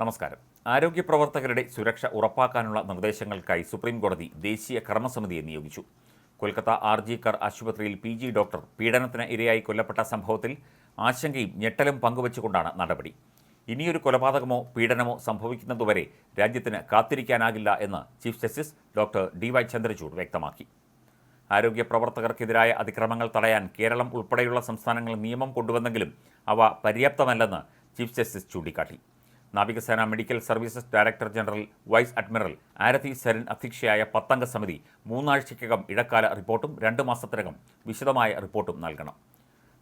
നമസ്കാരം. ആരോഗ്യ പ്രവർത്തകരുടെ സുരക്ഷ ഉറപ്പാക്കാനുള്ള നിർദ്ദേശങ്ങൾക്കായി സുപ്രീം കോടതി ദേശീയ കർമ്മസമിതിയെ നിയോഗിച്ചു. കൊൽക്കത്ത ആർ ജി കർ ആശുപത്രിയിൽ പി ജി ഡോക്ടർ പീഡനത്തിന് ഇരയായി കൊല്ലപ്പെട്ട സംഭവത്തിൽ ആശങ്കയും ഞെട്ടലും പങ്കുവച്ചുകൊണ്ടാണ് നടപടി. ഇനിയൊരു കൊലപാതകമോ പീഡനമോ സംഭവിക്കുന്നതുവരെ രാജ്യത്തിന് കാത്തിരിക്കാനാകില്ല എന്ന് chief justice doctor D Y Chandrachud വ്യക്തമാക്കി. ആരോഗ്യ പ്രവർത്തകർക്കെതിരായ അതിക്രമങ്ങൾ തടയാൻ കേരളം ഉൾപ്പെടെയുള്ള സംസ്ഥാനങ്ങൾ നിയമം കൊണ്ടുവന്നെങ്കിലും അവ പര്യാപ്തമല്ലെന്ന് ചീഫ് ജസ്റ്റിസ് ചൂണ്ടിക്കാട്ടി. നാവികസേന medical services director general vice admiral Arathi Saran അധ്യക്ഷയായ പത്തംഗ സമിതി മൂന്നാഴ്ചയ്ക്കകം ഇടക്കാല റിപ്പോർട്ടും രണ്ട് മാസത്തിനകം വിശദമായ റിപ്പോർട്ടും നൽകണം.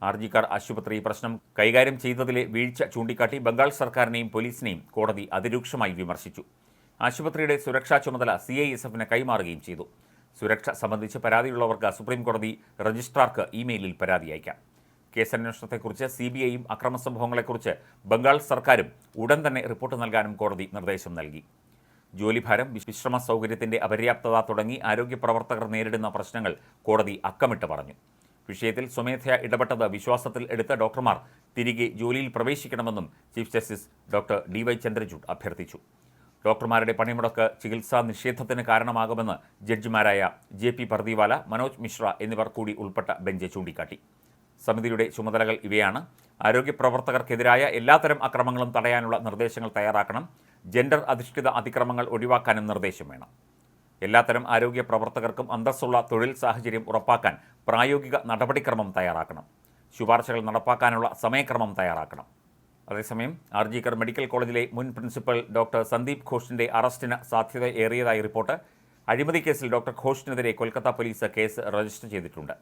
ആർജിക്കാർ ആശുപത്രി പ്രശ്നം കൈകാര്യം ചെയ്തതിലെ വീഴ്ച ചൂണ്ടിക്കാട്ടി ബംഗാൾ സർക്കാരിനെയും പോലീസിനെയും കോടതി അതിരൂക്ഷമായി വിമർശിച്ചു. ആശുപത്രിയുടെ സുരക്ഷാ ചുമതല സി ഐ എസ് എഫിന് കൈമാറുകയും ചെയ്തു. സുരക്ഷ സംബന്ധിച്ച് പരാതിയുള്ളവർക്ക് സുപ്രീം കോടതി രജിസ്ട്രാർക്ക് ഇമെയിലിൽ പരാതി അയക്കാം. കേസന്വേഷണത്തെക്കുറിച്ച് സി ബി ഐയും അക്രമസംഭവങ്ങളെക്കുറിച്ച് ബംഗാൾ സർക്കാരും ഉടൻ തന്നെ റിപ്പോർട്ട് നൽകാനും കോടതി നിർദ്ദേശം നൽകി. ജോലിഭാരം വിശ്രമ സൗകര്യത്തിന്റെ അപര്യാപ്തത തുടങ്ങി ആരോഗ്യ പ്രവർത്തകർ നേരിടുന്ന പ്രശ്നങ്ങൾ കോടതി അക്കമിട്ട് പറഞ്ഞു. വിഷയത്തിൽ സ്വമേധയാ ഇടപെട്ടത് വിശ്വാസത്തിൽ എടുത്ത ഡോക്ടർമാർ തിരികെ ജോലിയിൽ പ്രവേശിക്കണമെന്നും chief justice doctor D Y Chandrachud അഭ്യർത്ഥിച്ചു. ഡോക്ടർമാരുടെ പണിമുടക്ക് ചികിത്സാ നിഷേധത്തിന് കാരണമാകുമെന്ന് ജഡ്ജിമാരായ ജെ പി പർദിവാല മനോജ് മിശ്ര എന്നിവർ കൂടി ഉൾപ്പെട്ട ബെഞ്ച് ചൂണ്ടിക്കാട്ടി. സമിതിയുടെ ചുമതലകൾ ഇവയാണ്. ആരോഗ്യ പ്രവർത്തകർക്കെതിരായ എല്ലാത്തരം അക്രമങ്ങളും തടയാനുള്ള നിർദ്ദേശങ്ങൾ തയ്യാറാക്കണം. ജെൻഡർ അധിഷ്ഠിത അതിക്രമങ്ങൾ ഒഴിവാക്കാനും നിർദ്ദേശം വേണം. എല്ലാത്തരം ആരോഗ്യ പ്രവർത്തകർക്കും അന്തസ്സുള്ള തൊഴിൽ സാഹചര്യം ഉറപ്പാക്കാൻ പ്രായോഗിക നടപടിക്രമം തയ്യാറാക്കണം. ശുപാർശകൾ നടപ്പാക്കാനുള്ള സമയക്രമം തയ്യാറാക്കണം. അതേസമയം ആർജിക്കർ മെഡിക്കൽ കോളേജിലെ മുൻ പ്രിൻസിപ്പൽ ഡോക്ടർ സന്ദീപ് ഘോഷിന്റെ അറസ്റ്റിന് സാധ്യത ഏറിയതായി റിപ്പോർട്ട്. അഴിമതി കേസിൽ ഡോക്ടർ ഘോഷിനെതിരെ കൊൽക്കത്ത പോലീസ് കേസ് രജിസ്റ്റർ ചെയ്തിട്ടുണ്ട്.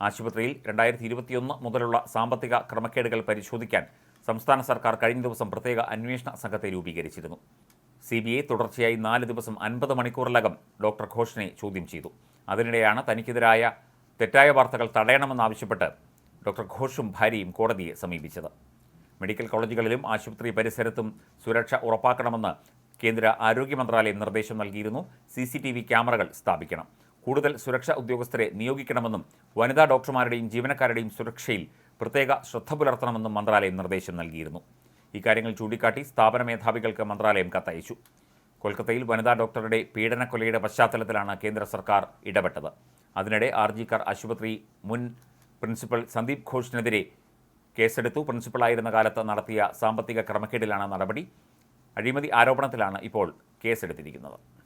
ആശുപത്രിയിൽ രണ്ടായിരത്തി ഇരുപത്തിയൊന്ന് മുതലുള്ള സാമ്പത്തിക ക്രമക്കേടുകൾ പരിശോധിക്കാൻ സംസ്ഥാന സർക്കാർ കഴിഞ്ഞ ദിവസം പ്രത്യേക അന്വേഷണ സംഘത്തെ രൂപീകരിച്ചിരുന്നു. സി ബി ഐ തുടർച്ചയായി നാല് ദിവസം അൻപത് മണിക്കൂറിലകം ഡോക്ടർ ഘോഷിനെ ചോദ്യം ചെയ്തു. അതിനിടെയാണ് തനിക്കെതിരായ തെറ്റായ വാർത്തകൾ തടയണമെന്നാവശ്യപ്പെട്ട് ഡോക്ടർ ഘോഷും ഭാര്യയും കോടതിയെ സമീപിച്ചത്. മെഡിക്കൽ കോളേജുകളിലും ആശുപത്രി പരിസരത്തും സുരക്ഷ ഉറപ്പാക്കണമെന്ന് കേന്ദ്ര ആരോഗ്യ മന്ത്രാലയം നിർദ്ദേശം നൽകിയിരുന്നു. സി ക്യാമറകൾ സ്ഥാപിക്കണം. കൂടുതൽ സുരക്ഷാ ഉദ്യോഗസ്ഥരെ നിയോഗിക്കണമെന്നും വനിതാ ഡോക്ടർമാരുടെയും ജീവനക്കാരുടെയും സുരക്ഷയിൽ പ്രത്യേക ശ്രദ്ധ പുലർത്തണമെന്നും മന്ത്രാലയം നിർദ്ദേശം നൽകിയിരുന്നു. ഇക്കാര്യങ്ങൾ ചൂണ്ടിക്കാട്ടി സ്ഥാപന മേധാവികൾക്ക് മന്ത്രാലയം കത്തയച്ചു. കൊൽക്കത്തയിൽ വനിതാ ഡോക്ടറുടെ പീഡനക്കൊലയുടെ പശ്ചാത്തലത്തിലാണ് കേന്ദ്ര സർക്കാർ ഇടപെട്ടത്. അതിനിടെ ആർ ജി കർ ആശുപത്രി മുൻ പ്രിൻസിപ്പൽ സന്ദീപ് ഘോഷിനെതിരെ കേസെടുത്തു. പ്രിൻസിപ്പളായിരുന്ന കാലത്ത് നടത്തിയ സാമ്പത്തിക ക്രമക്കേടിലാണ് നടപടി. അഴിമതി ആരോപണത്തിലാണ് ഇപ്പോൾ കേസെടുത്തിരിക്കുന്നത്.